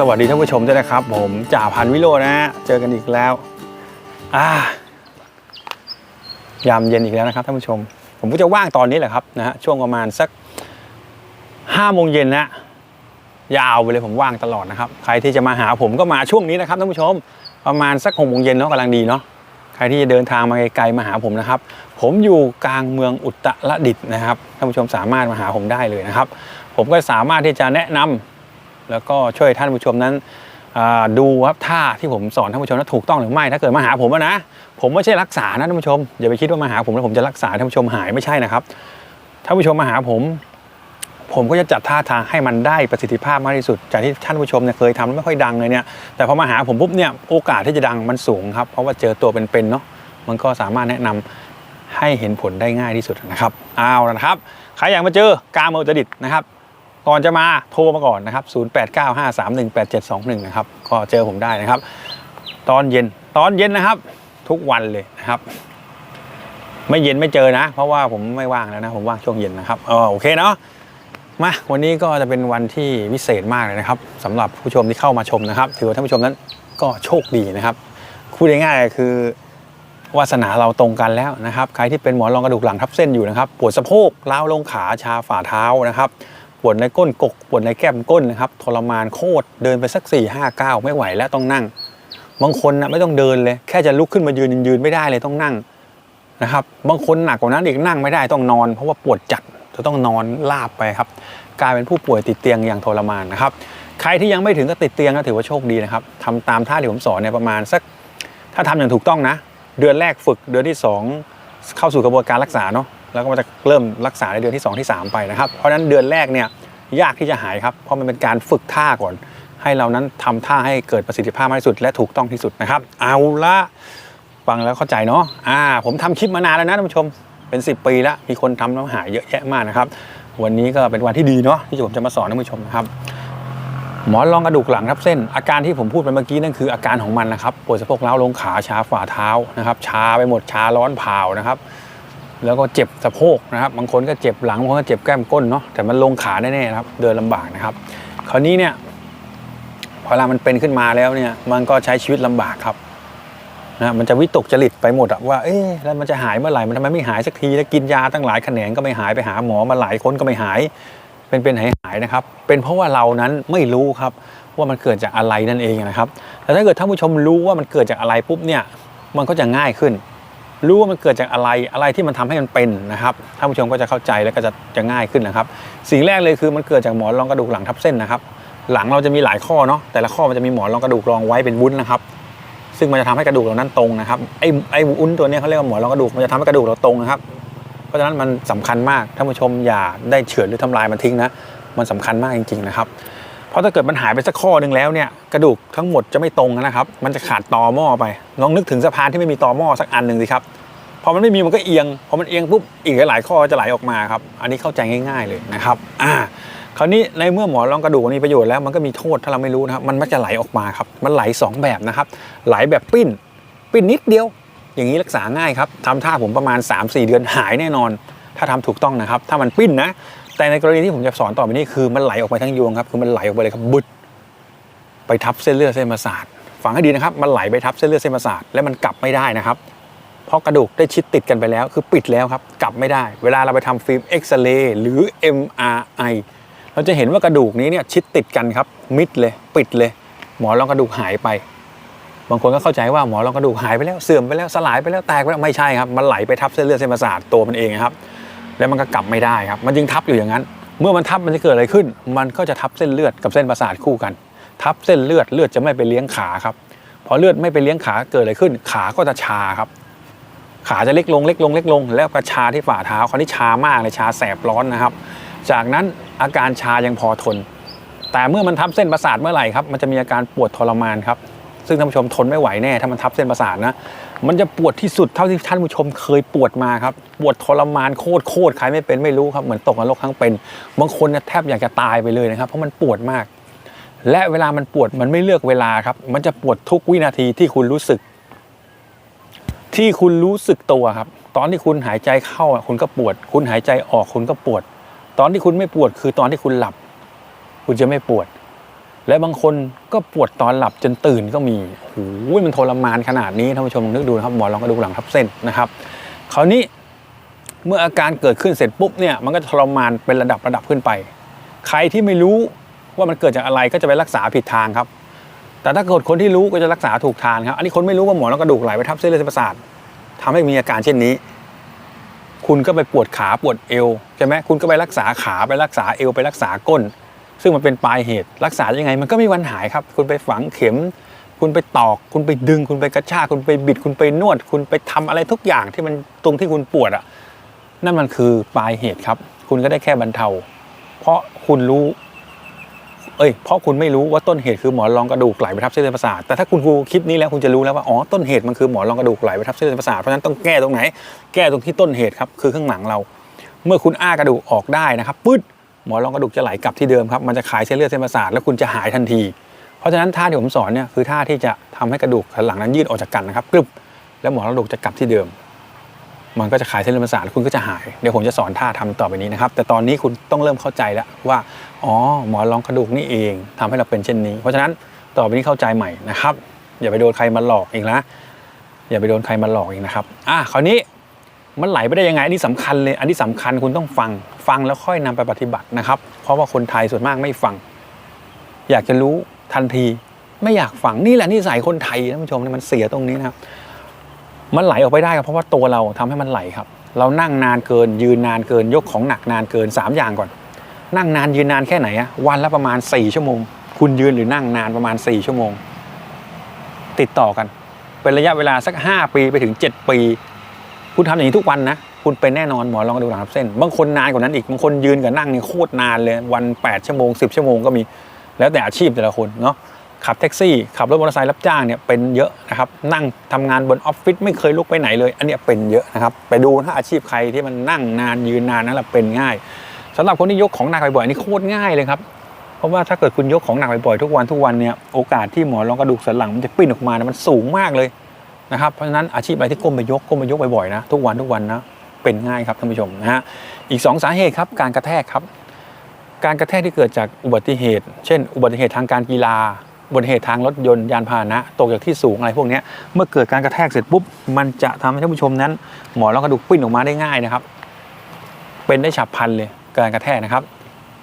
สวัสดีท่านผู้ชมด้วยนะครับ ผมจ่าพันวิโรจน์นะฮะเจอกันอีกแล้วอ่ายามเย็นอีกแล้วนะครับท่านผู้ชม ผมก็จะว่างตอนนี้แหละครับนะฮะช่วงประมาณสักห้าโมงเย็นนะยาวไปเลยผมว่างตลอดนะครับใครที่จะมาหาผมก็มาช่วงนี้นะครับท่านผู้ชมประมาณสักหกโมงเย็นเนาะกำลังดีเนาะใครที่จะเดินทางมาไกลๆมาหาผมนะครับ ผมอยู่กลางเมืองอุตรดิตถ์นะครับท่านผู้ชมสามารถมาหาผมได้เลยนะครับ ผมก็สามารถที่จะแนะนำ แล้วก็ช่วยท่านผู้ชมนั้นดูว่าท่าที่ผมสอนท่านผู้ชมนั้นถูกต้องหรือไม่ถ้าเกิดมาหาผมนะ ผมไม่ใช่รักษานะท่านผู้ชมอย่าไปคิดว่ามาหาผมแล้วผมจะรักษาท่านผู้ชมหายไม่ใช่นะครับท่านผู้ชมมาหาผม ผมก็จะจัดท่าทางให้มันได้ประสิทธิภาพมากที่สุด จากที่ท่านผู้ชมเนี่ยเคยทำแล้วไม่ค่อยดังเลยเนี่ยแต่พอมาหาผมปุ๊บเนี่ยโอกาสที่จะดังมันสูงครับเพราะว่าเจอตัวเป็นๆเนาะมันก็สามารถแนะนำให้เห็นผลได้ง่ายที่สุดนะครับเอาละนะครับใครอยากมาเจอกาเมอร์จดิตนะครับ ก่อนจะมาโทรมาก่อนนะครับ 0895318721 นะครับ ก็เจอผมได้นะครับ ตอนเย็น ตอนเย็นนะครับ ทุกวันเลยนะครับ ไม่เย็นไม่เจอนะ เพราะว่าผมไม่ว่างแล้วนะ ผมว่างช่วงเย็นนะครับเออโอเคเนาะ มาวันนี้ก็จะเป็นวันที่วิเศษมากเลยนะครับสำหรับผู้ชมที่เข้ามาชมนะครับ ถือว่าท่านผู้ชมนั้นก็โชคดีนะครับพูดง่ายๆคือวาสนาเราตรงกันแล้วนะครับ ใครที่เป็นหมอนรองกระดูกหลังทับเส้นอยู่นะครับ ปวดสะโพกล้าวลงขาชาฝ่าเท้านะครับ ปวดในก้นกกปวดในแก้มก้นนะครับทรมานโคตรเดินไปสัก4ี่ห้าก้าวไม่ไหวแล้วต้องนั่ง บางคนนะไม่ต้องเดินเลย แค่จะลุกขึ้นมายืนยืนไม่ได้เลยต้องนั่งนะครับ บางคนหนักกว่านั้นอีกนั่งไม่ได้ต้องนอน เพราะว่าปวดจัดจะต้องนอนลาบไปครับกลายเป็นผู้ป่วยติดเตียงอย่างทรมานนะครับใครที่ยังไม่ถึงก็ติดเตียงก็ถือว่าโชคดีนะครับทำตามท่าที่ผมสอนเนี่ยประมาณสัก ถ้าทำอย่างถูกต้องนะ เดือนแรกฝึกเดือนที่ 2 เข้าสู่กระบวนการรักษาเนาะ แล้วก็จะเริ่มรักษาในเดือนที่ 2 ที่ 3 ไปนะครับ เพราะฉะนั้นเดือนแรกเนี่ยยากที่จะหายครับ เพราะมันเป็นการฝึกท่าก่อน ให้เรานั้นทำท่าให้เกิดประสิทธิภาพมากที่สุด และถูกต้องที่สุดนะครับ เอาละฟังแล้วเข้าใจเนาะอ่าผมทำคลิปมานานแล้วนะท่านผู้ชมเป็น 10 ปีแล้วมีคนทำแล้วหายเยอะแยะมากนะครับ วันนี้ก็เป็นวันที่ดีเนาะที่ผมจะมาสอนท่านผู้ชมนะครับหมอนรองกระดูกหลังทับเส้น อาการที่ผมพูดไปเมื่อกี้นั่นคืออาการของมันนะครับปวดสะโพกเล้าลงขาชาฝ่าเท้านะครับชาไปหมดชาร้อนเผานะครับ แล้วก็เจ็บสะโพกนะครับ บางคนก็เจ็บหลังบางคนก็เจ็บแก้มก้นเนาะแต่มันลงขาแน่ๆนะครับ เดินลำบากนะครับ คราวนี้เนี่ยพอเวลามันเป็นขึ้นมาแล้วเนี่ย มันก็ใช้ชีวิตลำบากครับนะมันจะวิตกจริตไปหมดอะว่าเอ๊ะแล้วมันจะหายเมื่อไหร่มันทำไมไม่หายสักทีแล้วกินยาตั้งหลายแขนงก็ไม่หายไปหาหมอมาหลายคนก็ไม่หาย เป็นเป็นหายหายๆนะครับ เป็นเพราะว่าเรานั้นไม่รู้ครับว่ามันเกิดจากอะไรนั่นเองนะครับแต่ถ้าเกิดท่านผู้ชมรู้ว่ามันเกิดจากอะไรปุ๊บเนี่ยมันก็จะง่ายขึ้น รู้ว่ามันเกิดจากอะไรอะไรที่มันทำให้มันเป็นนะครับท่านผู้ชมก็จะเข้าใจแล้วก็จะจะง่ายขึ้นนะครับ สิ่งแรกเลยคือมันเกิดจากหมอนรองกระดูกหลังทับเส้นนะครับ หลังเราจะมีหลายข้อเนาะแต่ละข้อมันจะมีหมอนรองกระดูกรองไว้เป็นวุ้นนะครับ ซึ่งมันจะทำให้กระดูกเรานั้นตรงนะครับไอ้ไอ้วุ้นตัวนี้เขาเรียกว่าหมอนรองกระดูกมันจะทำให้กระดูกเราตรงนะครับ เพราะฉะนั้นมันสำคัญมากท่านผู้ชมอย่าได้เฉือนหรือทำลายมันทิ้งนะมันสำคัญมากจริง ๆนะครับ เพราะถ้าเกิดมันหายไปสักข้อหนึ่งแล้วเนี่ยกระดูกทั้งหมดจะไม่ตรงนะครับ มันจะขาดตอหม้อไปลองนึกถึงสะพานที่ไม่มีตอหม้อสักอันหนึ่งสิครับพอมันไม่มีมันก็เอียงพอมันเอียงปุ๊บอีกหลายข้อจะไหลออกมาครับอันนี้เข้าใจง่าย ๆเลยนะครับอ่าคราวนี้ในเมื่อหมอนรองกระดูกมีประโยชน์แล้วมันก็มีโทษถ้าเราไม่รู้นะครับมันมักจะไหลออกมาครับมันไหลสองแบบนะครับไหลแบบปิ้น ปิ้นนิดเดียว อย่างนี้รักษาง่ายครับทำท่าผมประมาณ 3-4 เดือนหายแน่นอน ถ้าทำถูกต้องนะครับ ถ้ามันปิ้นนะ แต่ในกรณีที่ผมจะสอนต่อไปนี้คือมันไหลออกไปทั้งยวงครับคือมันไหลออกไปเลยครับบึดไปทับเส้นเลือดเส้นประสาทฟังให้ดีนะครับ มันไหลไปทับเส้นเลือดเส้นประสาทและมันกลับไม่ได้นะครับ เพราะกระดูกได้ชิดติดกันไปแล้ว คือปิดแล้วครับ กลับไม่ได้ เวลาเราไปทำฟิล์มเอ็กซเรย์หรือ MRI เราจะเห็นว่ากระดูกนี้เนี่ยชิดติดกันครับ มิดเลย ปิดเลย หมอนรองกระดูกหายไป บางคนก็เข้าใจว่าหมอนรองกระดูกหายไปแล้วเสื่อมไปแล้วสลายไปแล้วแตกไปแล้วไม่ใช่ครับ มันไหลไปทับเส้นเลือดเส้นประสาทตัวมันเองครับ แล้วมันก็กลับไม่ได้ครับมันจึงทับอยู่อย่างนั้น เมื่อมันทับมันจะเกิดอะไรขึ้น มันก็จะทับเส้นเลือดกับเส้นประสาทคู่กัน ทับเส้นเลือดเลือดจะไม่ไปเลี้ยงขาครับพอเลือดไม่ไปเลี้ยงขาเกิดอะไรขึ้น ขาก็จะชาครับ ขาจะเล็กลงเล็กลงเล็กลง แล้วก็ชาที่ฝ่าเท้าคราวนี้ชามากเลยชาแสบร้อนนะครับ จากนั้นอาการชายังพอทน แต่เมื่อมันทับเส้นประสาทเมื่อไหร่ครับมันจะมีอาการปวดทรมานครับ ซึ่งท่านผู้ชมทนไม่ไหวแน่ถ้ามันทับเส้นประสาทนะมันจะปวดที่สุดเท่าที่ท่านผู้ชมเคยปวดมาครับปวดทรมานโคตรโคตรใครไม่เป็นไม่รู้ครับเหมือนตกนรกทั้งเป็นบางคนเนี่ยแทบอยากจะตายไปเลยนะครับเพราะมันปวดมาก และเวลามันปวดมันไม่เลือกเวลาครับ มันจะปวดทุกวินาทีที่คุณรู้สึก ที่คุณรู้สึกตัวครับ ตอนที่คุณหายใจเข้าคุณก็ปวด คุณหายใจออกคุณก็ปวด ตอนที่คุณไม่ปวดคือตอนที่คุณหลับ คุณจะไม่ปวด และบางคนก็ปวดตอนหลับจนตื่นก็มีโอ้โหมันทรมานขนาดนี้ท่านผู้ชมลองนึกดูนะครับหมอนรองกระดูกหลังทับเส้นนะครับคราวนี้เมื่ออาการเกิดขึ้นเสร็จปุ๊บเนี่ยมันก็จะทรมานเป็นระดับระดับขึ้นไป ใครที่ไม่รู้ว่ามันเกิดจากอะไรก็จะไปรักษาผิดทางครับ แต่ถ้าเกิดคนที่รู้ก็จะรักษาถูกทางครับ อันนี้คนไม่รู้ว่าหมอนรองกระดูกไหลไปทับเส้นเลือดประสาททำให้มีอาการเช่นนี้ คุณก็ไปปวดขาปวดเอวใช่ไหมคุณก็ไปรักษาขาไปรักษาเอวไปรักษาก้น ซึ่งมันเป็นปลายเหตุรักษายังไง มันก็ไม่มีวันหายครับ คุณไปฝังเข็ม คุณไปตอก คุณไปดึง คุณไปกระชาก คุณไปบิด คุณไปนวด คุณไปทำอะไรทุกอย่างที่มันตรงที่คุณปวดอะ นั่นมันคือปลายเหตุครับ คุณก็ได้แค่บรรเทา เพราะคุณรู้ เอ้ย เพราะคุณไม่รู้ว่าต้นเหตุคือหมอนรองกระดูกไหลไปทับเส้นเลือดประสาท แต่ถ้าคุณดูคลิปนี้แล้วคุณจะรู้แล้วว่า อ๋อ ต้นเหตุมันคือหมอนรองกระดูกไหลไปทับเส้นเลือดประสาท เพราะฉะนั้นต้องแก้ตรงไหน แก้ตรงที่ต้นเหตุครับ คือข้างหลังเรา เมื่อคุณอ้ากระดูกออกได้นะครับปึ๊ด หมอนรองกระดูกจะไหลกลับที่เดิมครับมันจะขายเส้นเลือดเส้นประสาทแล้วคุณจะหายทันที เพราะฉะนั้นท่าที่ผมสอนเนี่ยคือท่าที่จะทำให้กระดูกสันหลังนั้นยืดออกจากกันนะครับกรึบแล้วหมอนรองกระดูกจะกลับที่เดิม มันก็จะขายเส้นเลือดประสาทแล้วคุณก็จะหายเดี๋ยวผมจะสอนท่าทำต่อไปนี้นะครับ แต่ตอนนี้คุณต้องเริ่มเข้าใจแล้วว่าอ๋อหมอนรองกระดูกนี่เองทำให้เราเป็นเช่นนี้ เพราะฉะนั้นต่อไปนี้เข้าใจใหม่นะครับ อย่าไปโดนใครมาหลอกอีกนะอย่าไปโดนใครมาหลอกอีกนะครับอะคราวนี้มันไหลไปได้ยังไงอันนี้สำคัญเลย อันนี้สำคัญคุณต้องฟัง ฟังแล้วค่อยนำไปปฏิบัตินะครับ เพราะว่าคนไทยส่วนมากไม่ฟัง อยากจะรู้ทันที ไม่อยากฟังนี่แหละนิสัยคนไทยท่านผู้ชมเนี่ยมันเสียตรงนี้นะครับ มันไหลออกไปได้ก็เพราะว่าตัวเราทำให้มันไหลครับ เรานั่งนานเกิน ยืนนานเกิน ยกของหนักนานเกิน 3 อย่างก่อน นั่งนานยืนนานแค่ไหนอะวันละประมาณ 4 ชั่วโมง คุณยืนหรือนั่งนานประมาณ 4 ชั่วโมง ติดต่อกัน เป็นระยะเวลาสัก 5 ปีไปถึง 7 ปี คุณทำอย่างนี้ทุกวันนะ คุณเป็นแน่นอนหมอลองกระดูกหลังทับเส้น บางคนนานกว่านั้นอีกบางคนยืนกับนั่งนี่โคตรนานเลยวัน 8 ชั่วโมง 10 ชั่วโมงก็มี แล้วแต่อาชีพแต่ละคนเนาะขับแท็กซี่ ขับรถมอเตอร์ไซค์รับจ้างเนี่ยเป็นเยอะนะครับนั่งทำงานบนออฟฟิศไม่เคยลุกไปไหนเลย อันเนี้ยเป็นเยอะนะครับไปดูถ้าอาชีพใครที่มันนั่งนานยืนนานนั่นแหละเป็นง่ายสำหรับคนที่ยกของหนักบ่อยๆนี่โคตรง่ายเลยครับเพราะว่าถ้าเกิดคุณยกของหนักบ่อยๆทุกวันทุกวันเนี่ยโอกาสที่หมอนรองกระดูกสันหลังมันจะปิ้นออกมาเนี่ยมันสูงมากเลยนะครับเพราะฉะนั้นอาชีพอะไรที่ก้มไปยกก้มไปยกบ่อยๆนะทุกวันทุกวันนะ เป็นง่ายครับท่านผู้ชมนะฮะอีกสองสาเหตุครับการกระแทกครับ การกระแทกที่เกิดจากอุบัติเหตุ เช่น อุบัติเหตุทางการกีฬาอุบัติเหตุทางรถยนต์ยานพาหนะตกจากที่สูงอะไรพวกนี้เมื่อเกิดการกระแทกเสร็จปุ๊บมันจะทำให้ท่านผู้ชมนั้น หมอนรองกระดูกปิ้นออกมาได้ง่ายนะครับ เป็นได้ฉับพลันเลยการกระแทกนะครับ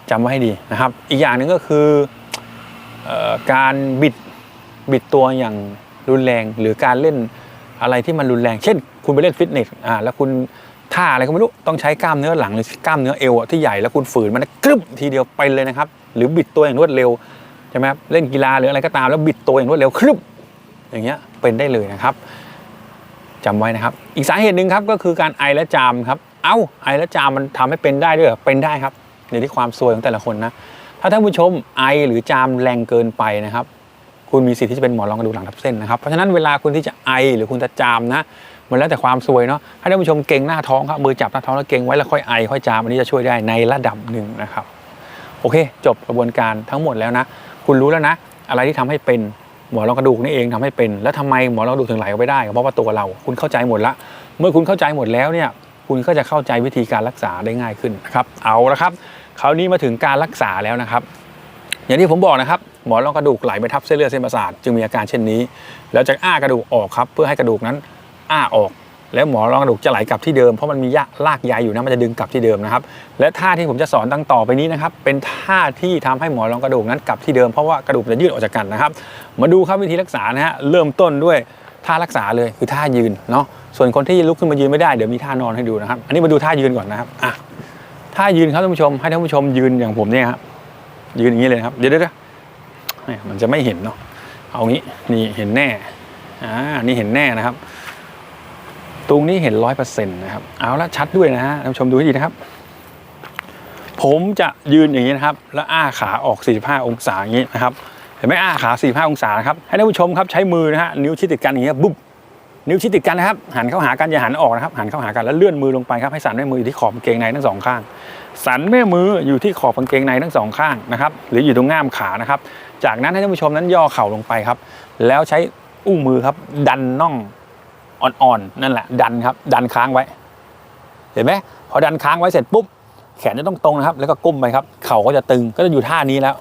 จำไว้ให้ดีนะครับ อีกอย่างหนึ่งก็คืออการบิดบิดตัวอย่างรุนแรงหรือการเล่นอะไรที่มันรุนแรง เช่น คุณไปเล่นฟิตเนสอ่าแล้วคุณ ท่าอะไรก็ไม่รู้ ต้องใช้กล้ามเนื้อหลังหรือกล้ามเนื้อเอวที่ใหญ่แล้วคุณฝืนมันกรึบทีเดียวไปเลยนะครับ หรือบิดตัวอย่างรวดเร็วใช่ไหมครับเล่นกีฬาหรืออะไรก็ตามแล้วบิดตัวอย่างรวดเร็วครึบอย่างเงี้ยเป็นได้เลยนะครับจำไว้นะครับ อีกสาเหตุหนึ่งครับก็คือการไอและจามครับเอ้าไอและจามมันทำให้เป็นได้ด้วยเหรอเป็นได้ครับอยู่ที่ความซวยของแต่ละคนนะถ้าท่านผู้ชมไอหรือจามแรงเกินไปนะครับ คุณมีสิทธิ์ที่จะเป็นหมอนรองกระดูกหลังทับเส้นนะครับเพราะฉะนั้นเวลาคุณที่จะไอหรือคุณจะจามนะ มันแล้วแต่ความซวยเนาะให้ท่านผู้ชมเก่งหน้าท้องครับมือจับหน้าท้องแล้วเก่งไว้แล้วค่อยไอค่อยจามอันนี้จะช่วยได้ในระดับหนึ่งนะครับ โอเค จบกระบวนการทั้งหมดแล้วนะ คุณรู้แล้วนะ อะไรที่ทำให้เป็นหมอนรองกระดูกนี่เองทำให้เป็น แล้วทำไมหมอนรองกระดูกถึงไหลออกไปได้ก็เพราะว่าตัวเรา คุณเข้าใจหมดละ เมื่อคุณเข้าใจหมดแล้วเนี่ยคุณก็จะเข้าใจวิธีการรักษาได้ง่ายขึ้นนะครับเอาละครับคราวนี้มาถึงการรักษาแล้วนะครับ อย่างที่ผมบอกนะครับหมอนรองกระดูกไหลไปทับเส้นเลือดเส้นประสาทจึงมีอาการเช่นนี้ แล้วจะอ้ากระดูกออกครับเพื่อให้กระดูกนั้น อ้าออก แล้วหมอนรองกระดูกจะไหลกลับที่เดิมเพราะมันมียะลากใยอยู่นะมันจะดึงกลับที่เดิมนะครับ และท่าที่ผมจะสอนตั้งต่อไปนี้นะครับ เป็นท่าที่ทำให้หมอนรองกระดูกนั้นกลับที่เดิมเพราะว่ากระดูกจะยืดออกจากกันนะครับ มาดูครับวิธีรักษานะฮะเริ่มต้นด้วยท่ารักษาเลยคือท่ายืนเนาะส่วนคนที่ลุกขึ้นมายืนไม่ได้เดี๋ยวมีท่านอนให้ดูนะครับ อันนี้มาดูท่ายืนก่อนนะครับอะท่ายืนครับท่านผู้ชมให้ท่านผู้ชมยืนอย่างผมเนี่ยครับยืนอย่างนี้เลยครับเดี๋ยวเดี๋ยวเดี๋ยม่มันจะไม่เห็นเนาะเอางี้นี่เห็นแน่อ่านี่เห็นแน่นะครับ ตรงนี้เห็นร้อยเปอร์เซ็นต์นะครับ เอาละชัดด้วยนะฮะท่านผู้ชมดูให้ดีนะครับ ผมจะยืนอย่างนี้นะครับ แล้วอ้าขาออก 45 องศาอย่างนี้นะครับ เห็นไหมอ้าขา 45 องศานะครับ ให้ท่านผู้ชมครับใช้มือนะฮะนิ้วชิดติดกันอย่างนี้ยบุ๊บนิ้วชิดติดกันนะครับ หันเข้าหากันอย่าหันออกนะครับ หันเข้าหากันแล้วเลื่อนมือลงไปครับให้สันแม่มืออยู่ที่ขอบกางเกงในทั้งสองข้าง สันแม่มืออยู่ที่ขอบกางเกงในทั้งสองข้างนะครับ หรืออยู่ตรงง่ามขานะครับ จากนั้นให้ท่านผู้ชมนั้นย่อเข่าลงไปครับ แล้วใช้อุ้งมือครับดันน่อง อ่อนๆนั่นแหละดันครับดันค้างไว้ เห็นไหมพอดันค้างไว้เสร็จปุ๊บแขนจะต้องตรงนะครับ แล้วก็ก้มไปครับเข่าก็จะตึงก็จะอยู่ท่านี้แล้ว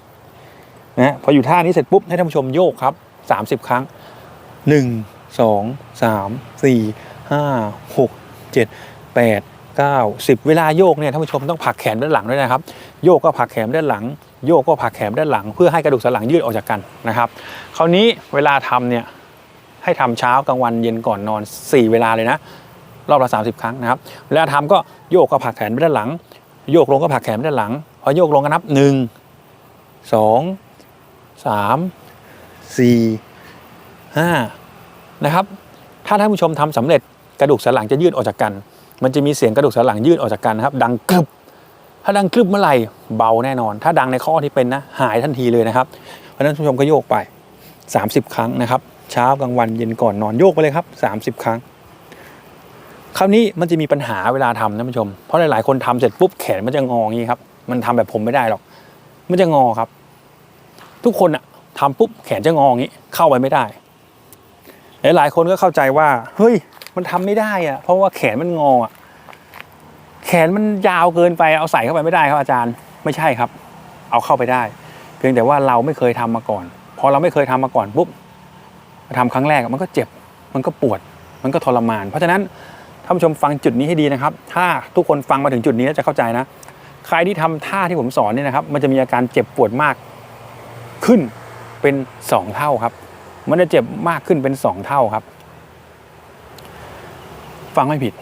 นะพออยู่ท่านี้เสร็จปุ๊บให้ท่านผู้ชมโยกครับสามสิบครั้งหนึ่งสองสามสี่ห้าหกเจ็ดแปดเก้าสิบเวลาโยกเนี่ยท่านผู้ชมต้องผลักแขนด้านหลังด้วยนะครับ โยกก็ผลักแขนด้านหลัง โยกก็ผลักแขนด้านหลัง เพื่อให้กระดูกสันหลังยืดออกจากกันนะครับ คราวนี้เวลาทำเนี่ย ให้ทำเช้ากลางวันเย็นก่อนนอน 4 เวลาเลยนะ รอบละ 30 ครั้งนะครับเวลาทำก็โยกก็ผักแขนไปด้านหลัง โยกลงก็ผักแขนไปด้านหลังพอโยกลงก็นับ 1 2 3 4 5นะครับถ้าท่านผู้ชมทำสำเร็จกระดูกสันหลังจะยืดออกจากกัน มันจะมีเสียงกระดูกสันหลังยืดออกจากกันนะครับดังกรึบถ้าดังกรึบเมื่อไหร่เบาแน่นอน ถ้าดังในข้อที่เป็นนะหายทันทีเลยนะครับ เพราะฉะนั้นท่านผู้ชมก็โยกไป 30 ครั้งนะครับ เช้ากลางวันเย็นก่อนนอนโยกไปเลยครับ 30 ครั้ง คราวนี้มันจะมีปัญหาเวลาทำนะท่านผู้ชม เพราะหลายๆ คนทำเสร็จปุ๊บแขนมันจะงออย่างนี้ครับ มันทำแบบผมไม่ได้หรอก มันจะงอครับ ทุกคนอะทำปุ๊บแขนจะงออย่างนี้เข้าไปไม่ได้ หลายๆ คนก็เข้าใจว่า เฮ้ย มันทำไม่ได้อะเพราะว่าแขนมันงออะแขนมันยาวเกินไปเอาใส่เข้าไปไม่ได้ครับอาจารย์ ไม่ใช่ครับ เอาเข้าไปได้ เพียงแต่ว่าเราไม่เคยทำมาก่อน พอเราไม่เคยทำมาก่อนปุ๊บ มาทำครั้งแรกมันก็เจ็บ มันก็ปวด มันก็ทรมาน เพราะฉะนั้นท่านผู้ชมฟังจุดนี้ให้ดีนะครับ ถ้าทุกคนฟังมาถึงจุดนี้แล้วจะเข้าใจนะ ใครที่ทำท่าที่ผมสอนเนี่ยนะครับ มันจะมีอาการเจ็บปวดมากขึ้นเป็นสองเท่าครับ มันจะเจ็บมากขึ้นเป็นสองเท่าครับ ฟังไม่ผิด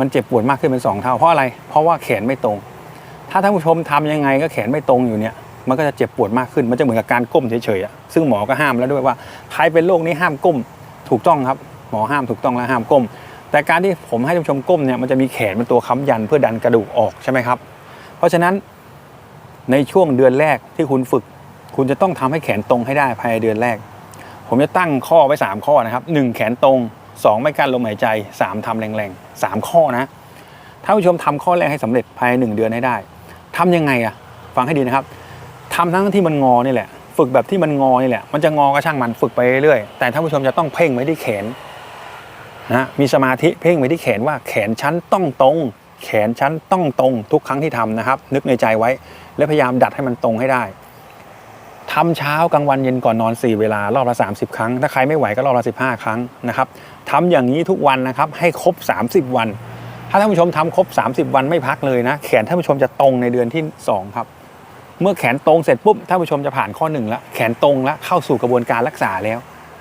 มันเจ็บปวดมากขึ้นเป็นสองเท่า เพราะอะไร เพราะว่าแขนไม่ตรง ถ้าท่านผู้ชมทำยังไงก็แขนไม่ตรงอยู่เนี่ย มันก็จะเจ็บปวดมากขึ้น มันจะเหมือนกับการก้มเฉยๆซึ่งหมอก็ห้ามแล้วด้วยว่าใครเป็นโรคนี้ห้ามก้มถูกต้องครับ หมอห้ามถูกต้องแล้วห้ามก้ม แต่การที่ผมให้ท่านผู้ชมก้มเนี่ยมันจะมีแขนเป็นตัวค้ำยันเพื่อดันกระดูกออกใช่ไหมครับ เพราะฉะนั้นในช่วงเดือนแรกที่คุณฝึก คุณจะต้องทำให้แขนตรงให้ได้ภายในเดือนแรก ผมจะตั้งข้อไว้ 3 ข้อนะครับ 1 แขนตรง 2 ไม่กั้นลมหายใจ 3ทำแรงๆ 3 ข้อนะถ้าผู้ชมทำข้อแรกให้สำเร็จภายใน1เดือนให้ได้ทำยังไงอะฟังให้ดีนะครับ ทำทั้งที่มันงอนี่แหละ ฝึกแบบที่มันงอนี่แหละ มันจะงอก็ช่างมันฝึกไปเรื่อยแต่ท่านผู้ชมจะต้องเพ่งไว้ที่แขนนะมีสมาธิเพ่งไว้ที่แขนว่าแขนชั้นต้องตรง แขนชั้นต้องตรงทุกครั้งที่ทำนะครับ นึกในใจไว้ และพยายามดัดให้มันตรงให้ได้ทำเช้ากลางวันเย็นก่อนนอน 4 เวลารอบละ 30 ครั้ง ถ้าใครไม่ไหวก็รอบละ 15 ครั้งนะครับทำอย่างนี้ทุกวันนะครับให้ครบ 30 วัน ถ้าท่านผู้ชมทำครบ 30 วันไม่พักเลยนะ แขนท่านผู้ชมจะตรงในเดือนที่ 2 ครับ เมื่อแขนตรงเสร็จปุ๊บท่านผู้ชมจะผ่านข้อ1แล้วแขนตรงแล้วเข้าสู่กระบวนการรักษาแล้ว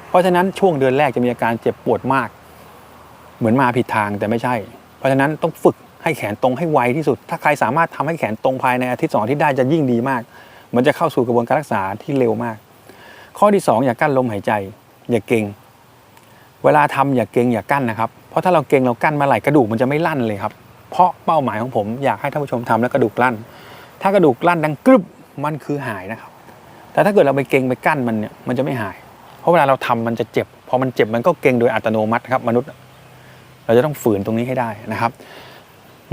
เพราะฉะนั้นช่วงเดือนแรกจะมีอาการเจ็บปวดมาก เหมือนมาผิดทางแต่ไม่ใช่ เพราะฉะนั้นต้องฝึกให้แขนตรงให้ไวที่สุด ถ้าใครสามารถทำให้แขนตรงภายในอาทิตย์สองอาที่ได้จะยิ่งดีมาก มันจะเข้าสู่กระบวนการรักษาที่เร็วมาก ข้อที่ 2 อย่ากั้นลมหายใจ อย่าเก่ง เวลาทำอย่าเก่งอย่ากั้นนะครับเพราะถ้าเราเก่งเรากั้นมาไหลกระดูกมันจะไม่ลั่นเลยครับเพราะเป้าหมายของผมอยากให้ท่านผู้ชมทำแล้วกระดูกลั่น ถ้ากระดูกลั่นดังกรึบมันคือหายนะครับ แต่ถ้าเกิดเราไปเก่งไปกั้นมันเนี่ยมันจะไม่หาย เพราะเวลาเราทำมันจะเจ็บ พอมันเจ็บมันก็เก่งโดยอัตโนมัติครับมนุษย์ เราจะต้องฝืนตรงนี้ให้ได้นะครับ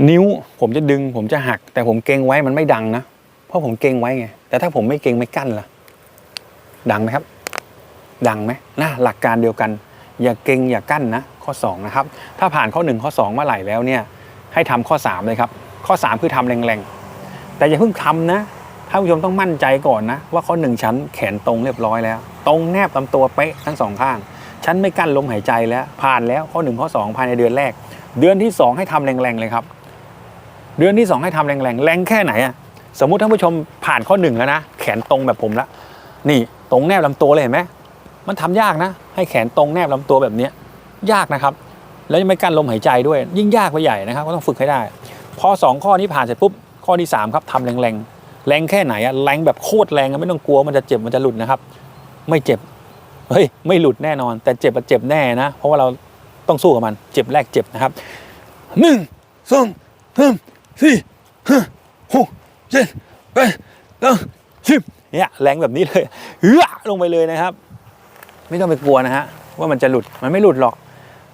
นิ้วผมจะดึงผมจะหัก แต่ผมเก่งไว้มันไม่ดังนะ เพราะผมเก่งไว้ไง แต่ถ้าผมไม่เก่งไม่กั้นล่ะ ดังไหมครับ ดังไหมนะหลักการเดียวกัน อย่าเก่งอย่ากั้นนะ ข้อ2นะครับ ถ้าผ่านข้อ 1 ข้อ 2 เมื่อไหร่แล้วเนี่ยให้ทำข้อ 3 เลยครับ ข้อ 3 คือทำแรงๆ แต่อย่าเพิ่งทำนะท่านผู้ชมต้องมั่นใจก่อนนะ ว่าข้อ1ชั้นแขนตรงเรียบร้อยแล้ว ตรงแนบลำตัวเป๊ะทั้งสองข้างฉันไม่กั้นลมหายใจแล้ว ผ่านแล้วข้อ1ข้อ2 ภายในเดือนแรก เดือนที่ 2 ให้ทำแรงๆเลยครับ เดือนที่ 2 ให้ทำแรงๆแรงแค่ไหนอะสมมุติท่านผู้ชมผ่านข้อ1แล้วนะแขนตรงแบบผมละนี่ตรงแนบลำตัวเลยเห็นไหมมันทำยากนะ ให้แขนตรงแนบลำตัวแบบเนี้ยยากนะครับ แล้วยังไม่กั้นลมหายใจด้วย ยิ่งยากไปใหญ่นะครับ ก็ต้องฝึกให้ได้ พอ 2 ข้อนี้ผ่านเสร็จปุ๊บ ข้อที่ 3 ครับทำแรงๆ แรงแค่ไหนอะแรงแบบโคตรแรงไม่ต้องกลัวมันจะเจ็บมันจะหลุดนะครับ ไม่เจ็บเฮ้ยไม่หลุดแน่นอน แต่เจ็บอะเจ็บแน่นะ เพราะว่าเราต้องสู้กับมัน เจ็บแรกเจ็บนะครับหนึ่งสองสามสี่ห้าหกเจ็ดแปดเก้าสิบเนี่ยแรงแบบนี้เลยเฮ้อลงไปเลยนะครับ ไม่ต้องไปกลัวนะฮะว่ามันจะหลุดมันไม่หลุดหรอก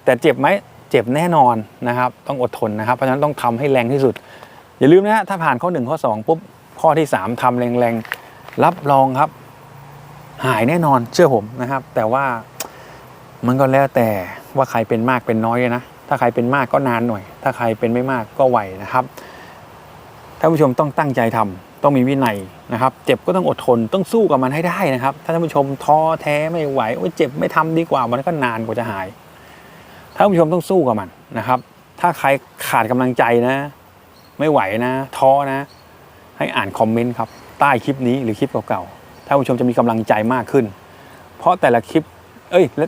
แต่เจ็บไหมเจ็บแน่นอนนะครับ ต้องอดทนนะครับ เพราะฉะนั้นต้องทำให้แรงที่สุด อย่าลืมนะฮะถ้าผ่านข้อ 1 ข้อ 2 ปุ๊บ ข้อที่ 3ทำแรงๆ รับรองครับ หายแน่นอนเชื่อผมนะครับ แต่ว่ามันก็แล้วแต่ว่าใครเป็นมากเป็นน้อยนะ ถ้าใครเป็นมากก็นานหน่อย ถ้าใครเป็นไม่มากก็ไหวนะครับท่านผู้ชมต้องตั้งใจทำต้องมีวินัยนะครับ เจ็บก็ต้องอดทนต้องสู้กับมันให้ได้นะครับ ถ้าท่านผู้ชมท้อแท้ไม่ไหวโอ้ยเจ็บไม่ทำดีกว่ามันก็นานกว่าจะหายท่านผู้ชมต้องสู้กับมันนะครับ ถ้าใครขาดกำลังใจนะ ไม่ไหวนะ ท้อนะ ให้อ่านคอมเมนต์ครับ ใต้คลิปนี้หรือคลิปเก่าๆท่านผู้ชมจะมีกำลังใจมากขึ้น เพราะแต่ละคลิป เอ้ยและ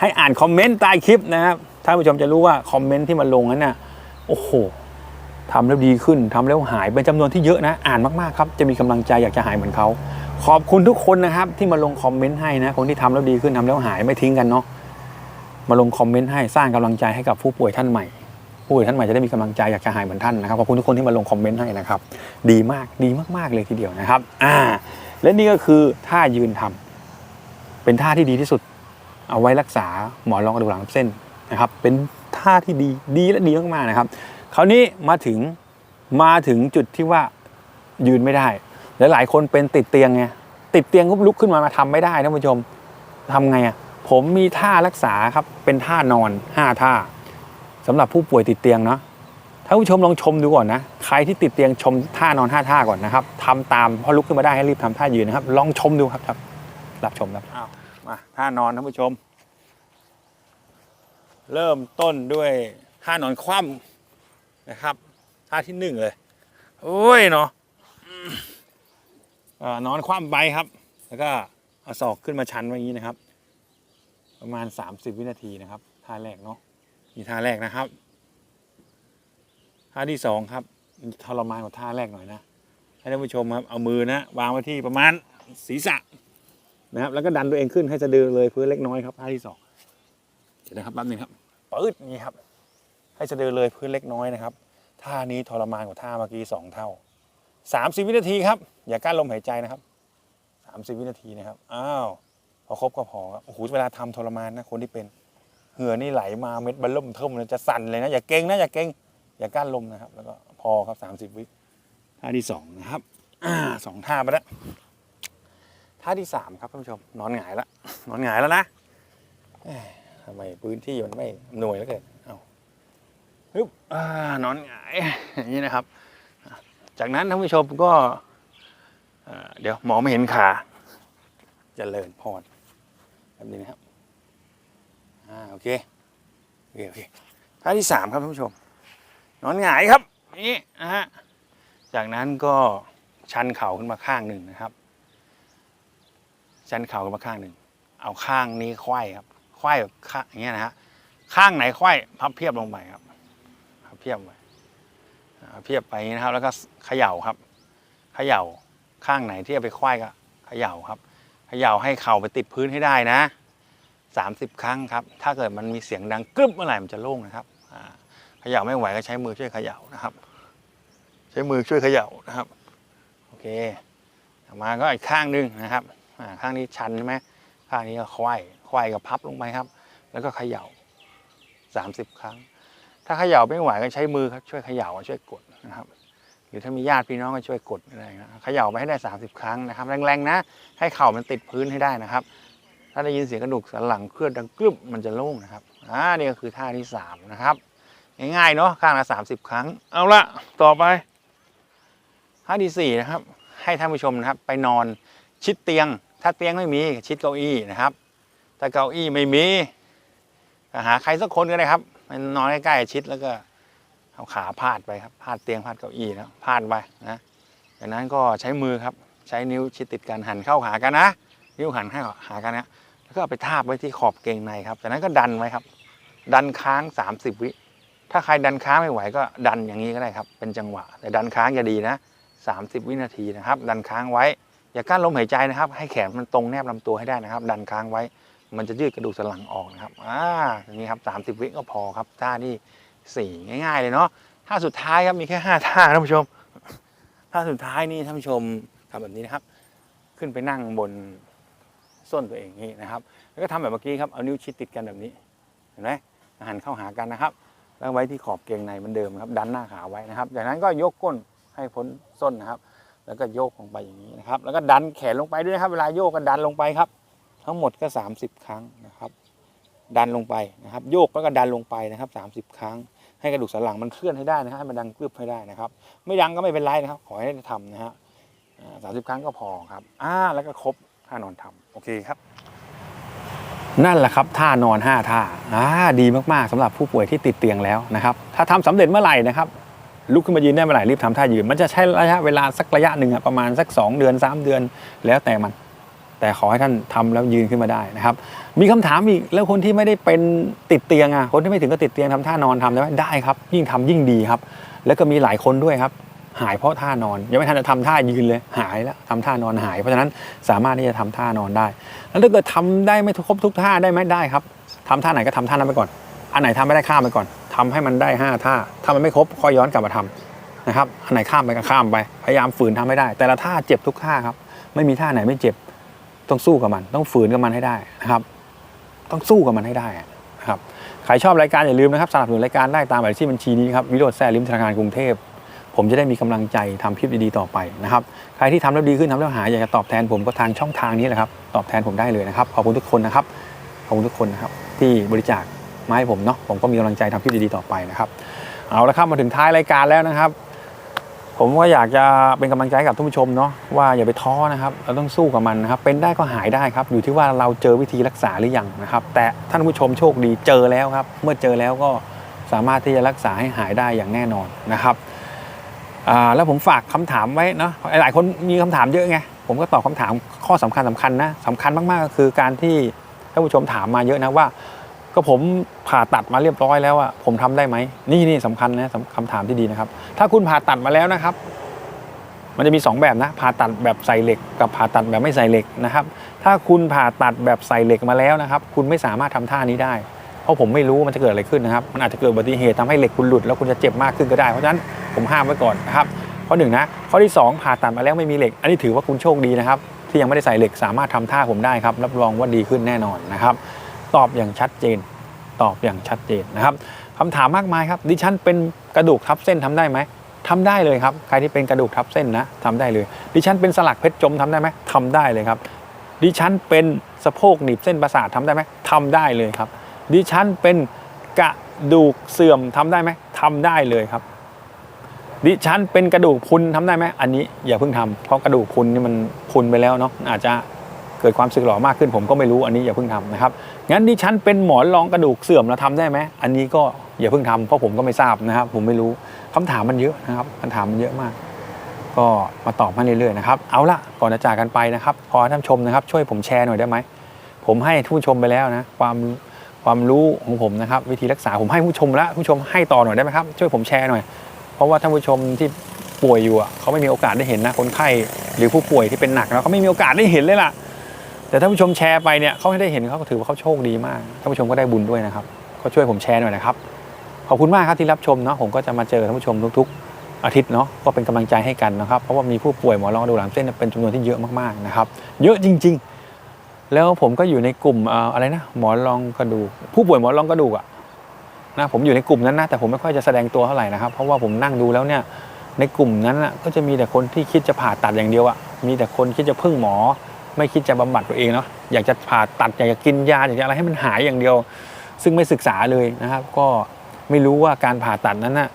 ให้อ่านคอมเมนต์ใต้คลิปนะครับท่านผู้ชมจะรู้ว่าคอมเมนต์ที่มันลงนั้นน่ะโอ้โหทำแล้วดีขึ้นทำแล้วหายเป็นจำนวนที่เยอะนะ อ่านมากๆครับ จะมีกำลังใจอยากจะหายเหมือนเขาขอบคุณทุกคนนะครับ ที่มาลงคอมเมนต์ให้นะคนที่ทำแล้วดีขึ้นทำแล้วหายไม่ทิ้งกันเนาะมาลงคอมเมนต์ให้สร้างกำลังใจให้กับผู้ป่วยท่านใหม่ ผู้ป่วยท่านใหม่จะได้มีกำลังใจอยากจะหายเหมือนท่านนะครับขอบคุณทุกคนที่มาลงคอมเมนต์ให้นะครับ ดีมากดีมากๆเลยทีเดียวนะครับ อ่า และนี่ก็คือท่ายืนทำเป็นท่าที่ดีที่สุด เอาไว้รักษาหมอนรองกระดูกหลังเส้นนะครับ เป็นท่าที่ดีดีและดีมากๆนะครับ คราวนี้มาถึงมาถึงจุดที่ว่ายืนไม่ได้และหลายคนเป็นติดเตียงไงติดเตียงก็ลุกขึ้นมามาทำไม่ได้นะผู้ชมทำไงอะผมมีท่ารักษาครับเป็นท่านอนห้าท่า สำหรับผู้ป่วยติดเตียงเนาะถ้าผู้ชมลองชมดูก่อนนะ ใครที่ติดเตียงชมท่านอนห้าท่าก่อนนะครับทำตามพอลุกขึ้นมาได้ให้รีบทำท่ายืนนะครับ ลองชมดูครับครับ รับชมครับมาท่านอนท่านผู้ชม เริ่มต้นด้วยท่านอนคว่ำนะครับ ท่าที่หนึ่งเลยโอ้ยเนาะนอนคว่ำไปครับ แล้วก็เอาศอกขึ้นมาชันไว้อย่างนี้นะครับ ประมาณ 30 วินาทีนะครับท่าแรกเนาะ นี่ท่าแรกนะครับ ท่าที่สองครับทรมานกว่าท่าแรกหน่อยนะ ให้ท่านผู้ชมครับ เอามือนะ วางไว้ที่ประมาณศีรษะนะครับ แล้วก็ดันตัวเองขึ้นให้สะดือเลยพื้นเล็กน้อยครับท่าที่สองเดี๋ยวนะครับแป๊บนึงครับปืดนี่ครับ ให้สะดือเลยพื้นเล็กน้อยนะครับท่านี้ทรมานกว่าท่าเมื่อกี้สองเท่าสามสิบวินาทีครับ อย่ากั้นลมหายใจนะครับสามสิบวินาทีนะครับอ้าวพอครบก็พอครับโอ้โหเวลาทำทรมานนะคนที่เป็น เหือนี่ไหลมาเม็ดบัลล่มเทิมเลยจะสั่นเลยนะอย่าเก่งนะอย่าเก่งอย่ากั้นลมนะครับ แล้วก็พอครับสามสิบวิท่าที่สองนะครับอ่าสองท่าไปแล้วท่าที่สามครับท่านผู้ชมนอนหงายแล้วนอนหงายแล้วนะทำไมพื้นที่มันไม่อำนวยแล้วเกินเอาฮึบนอนหงายอย่างนี้นะครับ จากนั้นท่านผู้ชมก็เดี๋ยวหมอไม่เห็นขาเจะเลิญพรแบบนี้นะครับ อ่าโอเคโอเคโอเคท่าที่สามครับท่านผู้ชม นอนหงายครับนี่นะฮะจากนั้นก็ชันเข่าขึ้นมาข้างหนึ่งนะครับ ชันเข่าขึ้นมาข้างหนึ่งเอาข้างนี้ไขว้ครับไขว้แบบข้างอย่างเงี้ยนะฮะข้างไหนไขว้พับเพียบลงไปครับพับเพียบไปอ่าเพียบไปอย่างนี้นะครับ แล้วก็เขย่าครับเขย่าข้างไหนที่จะไปไขว้ก็เขย่าครับเขย่าให้เข่าไปติดพื้นให้ได้นะ สามสิบครั้งครับ ถ้าเกิดมันมีเสียงดังกรึบเมื่อไหร่มันจะโล่งนะครับเขย่าไม่ไหวก็ใช้มือช่วยเขย่านะครับ ใช้มือช่วยเขย่านะครับ โอเคต่อมาก็อีกข้างหนึงนะครับข้างนี้ชันใช่ไหมข้างนี้ก็ควายควายกับพับลงไปครับ แล้วก็เขย่าสามสิบครั้ง ถ้าเขย่าไม่ไหวก็ใช้มือครับช่วยเขย่าช่วยกดนะครับ หรือถ้ามีญาติพี่น้องก็ช่วยกดอะไรนะเขย่าไปให้ได้ 30 ครั้งนะครับ แรงๆนะ ให้เข่ามันติดพื้นให้ได้นะครับ ถ้าได้ยินเสียงกระดูกสันหลังเคลื่อนดังกรึบมันจะโล่งนะครับอ่านี่ก็คือท่าที่สามนะครับ ง่ายๆเนาะข้างละสามสิบครั้ง เอาละต่อไปท่าที่สี่นะครับ ให้ท่านผู้ชมนะครับ ไปนอนชิดเตียง ถ้าเตียงไม่มีชิดเก้าอี้นะครับถ้าเก้าอี้ไม่มีหาใครสักคนก็ได้ครับมันนอนใกล้ๆชิดแล้วก็เอาขาพาดไปครับพาดเตียงพาดเก้าอี้นะพาดไปนะจากนั้นก็ใช้มือครับ ใช้นิ้วชิดติดกันหันเข้าหากันนะ นิ้วหันให้หากันนะ แล้วก็เอาไปทาบไว้ที่ขอบเกงในครับจากนั้นก็ดันไว้ครับ ดันค้าง 30 วิ ถ้าใครดันค้างไม่ไหวก็ดันอย่างนี้ก็ได้ครับ เป็นจังหวะ แต่ดันค้างจะดีนะ 30 วินาทีนะครับ ดันค้างไว้ อย่ากั้นลมหายใจนะครับ ให้แขนมันตรงแนบลำตัวให้ได้นะครับ ดันค้างไว้ มันจะยืดกระดูกสันหลังออกนะครับอ่าอย่างนี้ครับ30 วิก็พอครับท่าที่สี่ง่าย ๆ เลยเนาะท่าสุดท้ายครับมีแค่ห้าท่าท่านผู้ชมท่าสุดท้ายนี่ท่านผู้ชมทำแบบนี้นะครับ ขึ้นไปนั่งบน ส้นตัวเองนี่นะครับ แล้วก็ทำแบบเมื่อกี้ครับเอานิ้วชิดติดกันแบบนี้เห็นไหมหันเข้าหากันนะครับ แล้วไว้ที่ขอบเกงในเหมือนเดิมครับ ดันหน้าขาไว้นะครับ จากนั้นก็ยกก้นให้พ้นส้นนะครับ แล้วก็โยกลงไปอย่างนี้นะครับ แล้วก็ดันแขนลงไปด้วยนะครับ เวลาโยกก็ดันลงไปครับ ทั้งหมดก็ 30 ครั้งนะครับ ดันลงไปนะครับ โยกแล้วก็ดันลงไปนะครับ 30 ครั้ง ให้กระดูกสันหลังมันเคลื่อนให้ได้นะฮะให้มันดังกรึบให้ได้นะครับ ไม่ดังก็ไม่เป็นไรนะครับ ขอให้ได้ทำนะฮะสามสิบครั้งก็พอครับ อ่า แล้วก็ครบ ท่านอนทำโอเคครับ นั่นแหละครับท่านอน 5 ท่าอ่าดีมากๆสำหรับผู้ป่วยที่ติดเตียงแล้วนะครับ ถ้าทำสำเร็จเมื่อไหร่นะครับลุกขึ้นมายืนได้เมื่อไหร่รีบทำท่ายืน มันจะใช้ระยะเวลาสักระยะหนึ่งประมาณสัก 2 เดือน 3 เดือนแล้วแต่มัน แต่ขอให้ท่านทำแล้วยืนขึ้นมาได้นะครับ มีคำถามอีกแล้วคนที่ไม่ได้เป็นติดเตียงอะคนที่ไม่ถึงก็ติดเตียงทำท่านอนทำได้ไหมได้ครับ ยิ่งทำยิ่งดีครับ แล้วก็มีหลายคนด้วยครับ หายเพราะท่านอน ยังไม่ทันจะทำท่ายืนเลยหายแล้วทำท่านอนหาย เพราะฉะนั้นสามารถที่จะทำท่านอนได้ แล้วถ้าเกิดทำได้ไม่ครบทุกท่าได้ไหมได้ครับทำท่าไหนก็ทำท่านั้นไปก่อน อันไหนทำไม่ได้ข้ามไปก่อนทำให้มันได้ห้าท่าถ้ามันไม่ครบค่อยย้อนกลับมาทำนะครับอันไหนข้ามไปก็ข้ามไปพยายามฝืนทำให้ได้ แต่ละท่าเจ็บทุกท่าครับ ไม่มีท่าไหนไม่เจ็บ ต้องสู้กับมัน ต้องฝืนกับมันให้ได้นะครับ ต้องสู้กับมันให้ได้นะครับใครชอบรายการอย่าลืมนะครับสนับสนุนรายการได้ตามหมายเลขที่บัญชีนี้ครับวิโรจน์แซ่ลิมธนาคารกรุงเทพ ผมจะได้มีกำลังใจทำคลิปดีๆต่อไปนะครับใครที่ทำแล้วดีขึ้นทำแล้วหายอยากจะตอบแทนผมก็ทางช่องทางนี้แหละครับตอบแทนผมได้เลยนะครับขอบคุณทุกคนนะครับขอบคุณทุกคนนะครับที่บริจาคมาให้ผมเนาะผมก็มีกำลังใจทำคลิปดีๆต่อไปนะครับเอาละครับมาถึงท้ายรายการแล้วนะครับ ผมก็อยากจะเป็นกำลังใจกับท่านผู้ชมเนาะว่าอย่าไปท้อนะครับเราต้องสู้กับมันนะครับเป็นได้ก็หายได้ครับ อยู่ที่ว่าเราเจอวิธีรักษาหรือยังนะครับ แต่ท่านผู้ชมโชคดีเจอแล้วครับ เมื่อเจอแล้วก็สามารถที่จะรักษาให้หายได้อย่างแน่นอนนะครับ แล้วผมฝากคำถามไว้เนาะหลายคนมีคำถามเยอะไงผมก็ตอบคำถามข้อสำคัญสำคัญนะสำคัญมากๆก็คือการที่ท่านผู้ชมถามมาเยอะนะว่า ก็ผมผ่าตัดมาเรียบร้อยแล้วอะผมทำได้ไหมนี่นี่สำคัญนะคำถามที่ดีนะครับ ถ้าคุณผ่าตัดมาแล้วนะครับ มันจะมี 2 แบบนะผ่าตัดแบบใส่เหล็ก กับผ่าตัดแบบไม่ใส่เหล็กนะครับ ถ้าคุณผ่าตัดแบบใส่เหล็กมาแล้วนะครับ คุณไม่สามารถทำท่านี้ได้ เพราะผมไม่รู้มันจะเกิดอะไรขึ้นนะครับ มันอาจจะเกิดอุบัติเหตุทำให้เหล็กคุณหลุดแล้วคุณจะเจ็บมากขึ้นก็ได้ เพราะฉะนั้นผมห้ามไว้ก่อนนะครับ ข้อหนึ่งนะ ข้อที่ 2 ผ่าตัดมาแล้วไม่มีเหล็ก อันนี้ถือว่าคุณโชคดีนะครับ ที่ยังไม่ได้ใส่เหล็กสามารถทำท่าผมได้ครับ รับรองว่าดีขึ้นแน่นอนนะครับ ตอบอย่างชัดเจน ตอบอย่างชัดเจนนะครับคำถามมากมายครับ ดิฉันเป็นกระดูกทับเส้นทำได้ไหมทำได้เลยครับ ใครที่เป็นกระดูกทับเส้นนะทำได้เลย ดิฉันเป็นสลักเพชรจมทำได้ไหมทำได้เลยครับ ดิฉันเป็นสะโพกหนีบเส้นประสาททำได้ไหมทำได้เลยครับ ดิฉันเป็นกระดูกเสื่อมทำได้ไหมทำได้เลยครับ ดิฉันเป็นกระดูกพุนทำได้ไหมอันนี้อย่าเพิ่งทำเพราะกระดูกพุนนี่มันพุนไปแล้วเนาะอาจจะเกิดความสึกหรอมากขึ้นผมก็ไม่รู้อันนี้อย่าเพิ่งทำนะครับงั้นดิฉันเป็นหมอนรองกระดูกเสื่อมแล้วทำได้ไหมอันนี้ก็อย่าเพิ่งทำเพราะผมก็ไม่ทราบนะครับ ผมไม่รู้คำถามมันเยอะนะครับคำถามมันเยอะมาก ก็มาตอบมาเรื่อยๆนะครับเอาละก่อนจะจากกันไปนะครับขอท่านชมนะครับ ช่วยผมแชร์หน่อยได้ไหมผมให้ผู้ชมไปแล้วนะ ความ ความรู้ของผมนะครับ วิธีรักษาผมให้ผู้ชมแล้วผู้ชมให้ต่อหน่อยได้ไหมครับ ช่วยผมแชร์หน่อย เพราะว่าท่านผู้ชมที่ป่วยอยู่เขาไม่มีโอกาสได้เห็นนะคนไข้หรือผู้ป่วยที่เป็นหนักนะเขาไม่มีโอกาสได้เห็นเลยล่ะ แต่ท่านผู้ชมแชร์ไปเนี่ยเขาให้ได้เห็นเขาก็ถือว่าเขาโชคดีมากท่านผู้ชมก็ได้บุญด้วยนะครับ ก็ช่วยผมแชร์หน่อยนะครับขอบคุณมากครับที่รับชมเนาะผมก็จะมาเจอท่านผู้ชมทุกๆ อาทิตย์เนาะก็เป็นกำลังใจให้กันนะครับเพราะว่ามีผู้ป่วยหมอรองดูหลังเส้นเป็นจำนวนที่เยอะมากๆนะครับเยอะจริง ๆ แล้วผมก็อยู่ในกลุ่มอะไรนะหมอนรองกระดูก ผู้ป่วยหมอนรองกระดูกอะนะผมอยู่ในกลุ่มนั้นนะแต่ผมไม่ค่อยจะแสดงตัวเท่าไหร่นะครับ เพราะว่าผมนั่งดูแล้วเนี่ยในกลุ่มนั้นน่ะก็จะมีแต่คนที่คิดจะผ่าตัดอย่างเดียวอะมีแต่คนคิดจะพึ่งหมอ ไม่คิดจะบำบัดตัวเองเนาะอยากจะผ่าตัดอยากจะกินยาอยากจะอะไรให้มันหายอย่างเดียว ซึ่งไม่ศึกษาเลยนะครับ ก็ไม่รู้ว่าการผ่าตัดนั้นน่ะ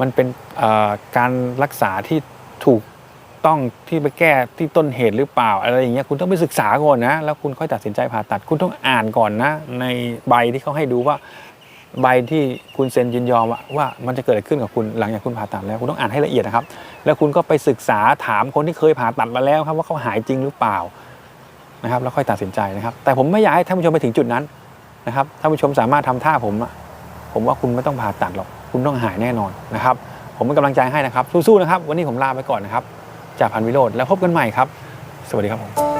มันเป็นการรักษาที่ถูก ต้องที่ไปแก้ที่ต้นเหตุหรือเปล่า อะไรอย่างเงี้ยคุณต้องไปศึกษาก่อนนะ แล้วคุณค่อยตัดสินใจผ่าตัด คุณต้องอ่านก่อนนะ ในใบที่เขาให้ดูว่าใบที่คุณเซ็นยินยอมว่าว่ามันจะเกิดอะไรขึ้นกับคุณหลังจากคุณผ่าตัดแล้วคุณต้องอ่านให้ละเอียดนะครับ แล้วคุณก็ไปศึกษาถามคนที่เคยผ่าตัดมาแล้วครับว่าเขาหายจริงหรือเปล่านะครับแล้วค่อยตัดสินใจนะครับ แต่ผมไม่อยากให้ท่านผู้ชมไปถึงจุดนั้นนะครับท่านผู้ชมสามารถทำท่าผมผมว่าคุณไม่ต้องผ่าตัดหรอก คุณต้องหายแน่นอนนะครับ ผมเป็นกำลังใจให้นะครับ สู้ๆนะครับ วันนี้ผมลาไปก่อนนะครับ จากพันวิโรธแล้วพบกันใหม่ครับ สวัสดีครับผม